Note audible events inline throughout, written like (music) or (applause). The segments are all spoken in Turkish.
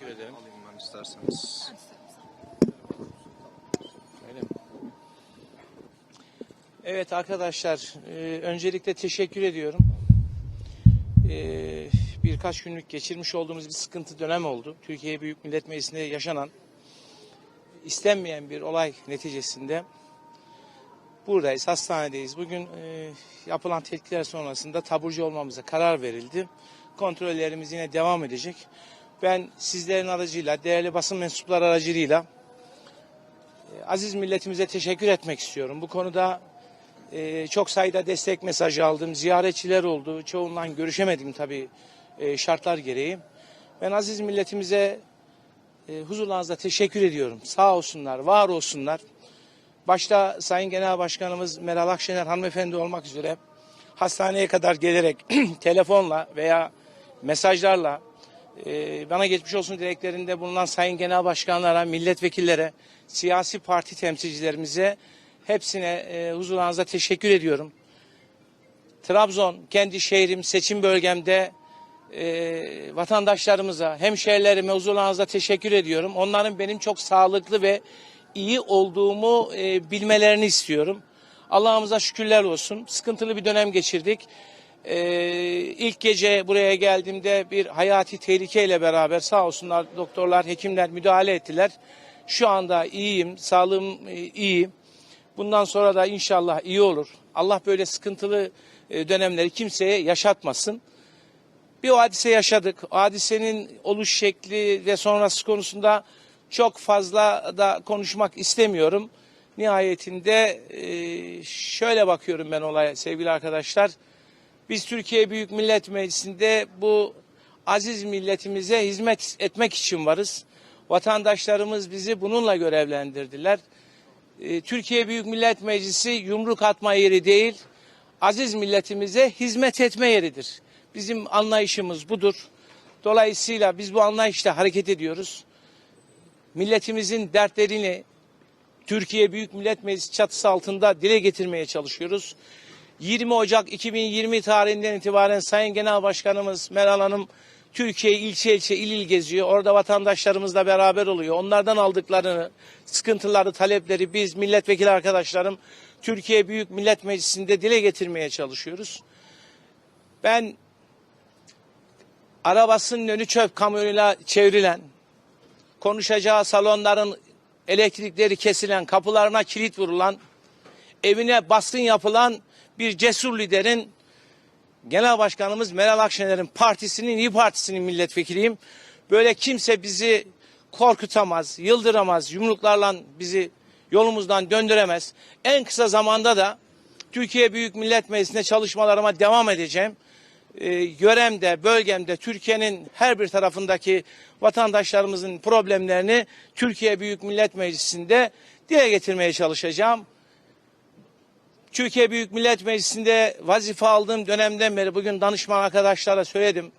Teşekkür ederim. Alayım ben isterseniz. Öyle mi? Evet arkadaşlar, e, öncelikle teşekkür ediyorum. E, birkaç günlük geçirmiş olduğumuz bir sıkıntı dönem oldu. Türkiye Büyük Millet Meclisi'nde yaşanan istenmeyen bir olay neticesinde buradayız, hastanedeyiz. Bugün e, yapılan tetkikler sonrasında taburcu olmamıza karar verildi. Kontrollerimiz yine devam edecek. Ben sizlerin aracıyla, değerli basın mensupları aracılığıyla aziz milletimize teşekkür etmek istiyorum. Bu konuda e, çok sayıda destek mesajı aldım. Ziyaretçiler oldu. Çoğundan görüşemedim tabii e, şartlar gereği. Ben aziz milletimize e, huzurlarınızda teşekkür ediyorum. Sağ olsunlar, var olsunlar. Başta Sayın Genel Başkanımız Meral Akşener hanımefendi olmak üzere hastaneye kadar gelerek (clears throat) telefonla veya mesajlarla e, bana geçmiş olsun dileklerinde bulunan sayın genel başkanlara, milletvekillere, siyasi parti temsilcilerimize hepsine e, huzurlarınıza teşekkür ediyorum. Trabzon kendi şehrim, seçim bölgemde e, vatandaşlarımıza, hemşehrilerime huzurlarınıza teşekkür ediyorum. Onların benim çok sağlıklı ve iyi olduğumu e, bilmelerini istiyorum. Allah'ımıza şükürler olsun. Sıkıntılı bir dönem geçirdik. Ee, ilk gece buraya geldiğimde bir hayati tehlikeyle beraber sağ olsunlar doktorlar, hekimler müdahale ettiler. Şu anda iyiyim, sağlığım e, iyi. Bundan sonra da inşallah iyi olur. Allah böyle sıkıntılı e, dönemleri kimseye yaşatmasın. Bir o hadise yaşadık. O hadisenin oluş şekli ve sonrası konusunda çok fazla da konuşmak istemiyorum. Nihayetinde e, şöyle bakıyorum ben olaya sevgili arkadaşlar. Biz Türkiye Büyük Millet Meclisi'nde bu aziz milletimize hizmet etmek için varız. Vatandaşlarımız bizi bununla görevlendirdiler. Ee, Türkiye Büyük Millet Meclisi yumruk atma yeri değil, aziz milletimize hizmet etme yeridir. Bizim anlayışımız budur. Dolayısıyla biz bu anlayışla hareket ediyoruz. Milletimizin dertlerini Türkiye Büyük Millet Meclisi çatısı altında dile getirmeye çalışıyoruz. 20 Ocak 2020 tarihinden itibaren Sayın Genel Başkanımız Meral Hanım Türkiye ilçe ilçe il il geziyor. Orada vatandaşlarımızla beraber oluyor. Onlardan aldıklarını, sıkıntıları, talepleri biz milletvekili arkadaşlarım Türkiye Büyük Millet Meclisi'nde dile getirmeye çalışıyoruz. Ben arabasının önü çöp kamyonuyla çevrilen, konuşacağı salonların elektrikleri kesilen, kapılarına kilit vurulan, evine baskın yapılan bir cesur liderin Genel Başkanımız Meral Akşener'in partisinin, İyi Partisi'nin milletvekiliyim. Böyle kimse bizi korkutamaz, yıldıramaz, yumruklarla bizi yolumuzdan döndüremez. En kısa zamanda da Türkiye Büyük Millet Meclisi'nde çalışmalarıma devam edeceğim. Ee, yöremde, bölgemde, Türkiye'nin her bir tarafındaki vatandaşlarımızın problemlerini Türkiye Büyük Millet Meclisi'nde dile getirmeye çalışacağım. Türkiye Büyük Millet Meclisi'nde vazife aldığım dönemden beri bugün danışman arkadaşlara söyledim.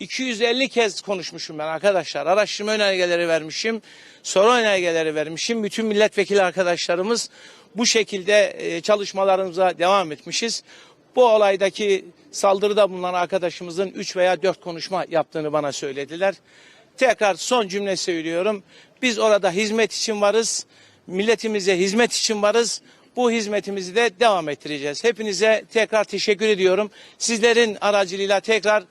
250 kez konuşmuşum ben arkadaşlar. Araştırma önergeleri vermişim. Soru önergeleri vermişim. Bütün milletvekili arkadaşlarımız bu şekilde e, çalışmalarımıza devam etmişiz. Bu olaydaki saldırıda bulunan arkadaşımızın 3 veya 4 konuşma yaptığını bana söylediler. Tekrar son cümle söylüyorum. Biz orada hizmet için varız. Milletimize hizmet için varız. Bu hizmetimizi de devam ettireceğiz. Hepinize tekrar teşekkür ediyorum. Sizlerin aracılığıyla tekrar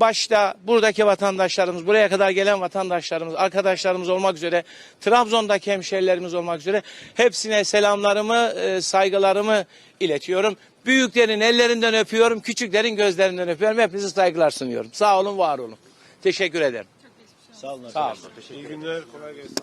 başta buradaki vatandaşlarımız, buraya kadar gelen vatandaşlarımız, arkadaşlarımız olmak üzere, Trabzon'daki hemşerilerimiz olmak üzere hepsine selamlarımı, e, saygılarımı iletiyorum. Büyüklerin ellerinden öpüyorum, küçüklerin gözlerinden öpüyorum. Hepinize saygılar sunuyorum. Sağ olun, var olun. Teşekkür ederim. Sağ olun Sağ olun. İyi günler. Kolay gelsin.